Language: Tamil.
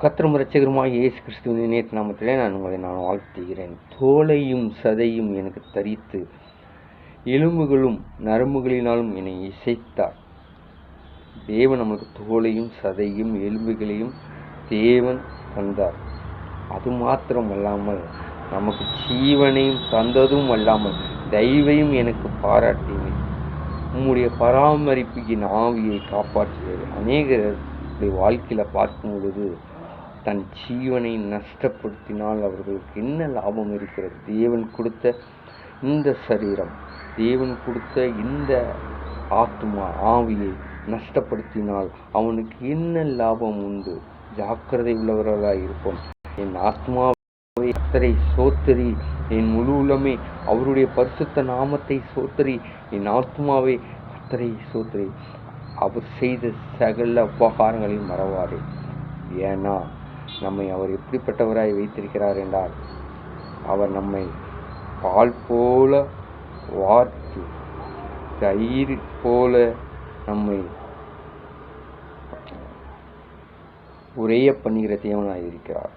கத்திரம் ரட்சகருமாய் இயேசு கிறிஸ்துவின் நேற்று நாமத்திலே நான் உங்களை நான் வாழ்த்துகிறேன். தோலையும் சதையும் எனக்கு தரித்து எலும்புகளும் நரம்புகளினாலும் என்னை இசைத்தார். தேவன் நமக்கு தோலையும் சதையும் எலும்புகளையும் தேவன் தந்தார். அது மாத்திரம் அல்லாமல் நமக்கு ஜீவனையும் தந்ததும் அல்லாமல் தெய்வையும் எனக்கு பாராட்டினேன் உம்முடைய பராமரிப்பின் ஆவியை காப்பாற்றியது அநேகருடைய வாழ்க்கையில் பார்க்கும் பொழுது தன் ஜீவனை நஷ்டப்படுத்தினால் அவர்களுக்கு என்ன லாபம் இருக்கிறது? தேவன் கொடுத்த இந்த சரீரம் தேவன் கொடுத்த இந்த ஆத்மா ஆவியை நஷ்டப்படுத்தினால் அவனுக்கு என்ன லாபம் உண்டு? ஜாக்கிரதை உள்ளவர்களாக இருப்போம். என் ஆத்மாவை கத்தரை சோத்தரி என் முழு உள்ளமே அவருடைய பரிசுத்த நாமத்தை சோத்தரி என் ஆத்மாவை கத்தரை சோத்தரி அவர் செய்த சகல உபகாரங்களையும் மறவாதே. ஏன்னா நம்மை அவர் எப்படிப்பட்டவராய் வைத்திருக்கிறார் என்றால் அவர் நம்மை பால் போல வார்த்து தயிர் போல நம்மை உரைய பண்ணுகிற தேவனாய் இருக்கிறார்.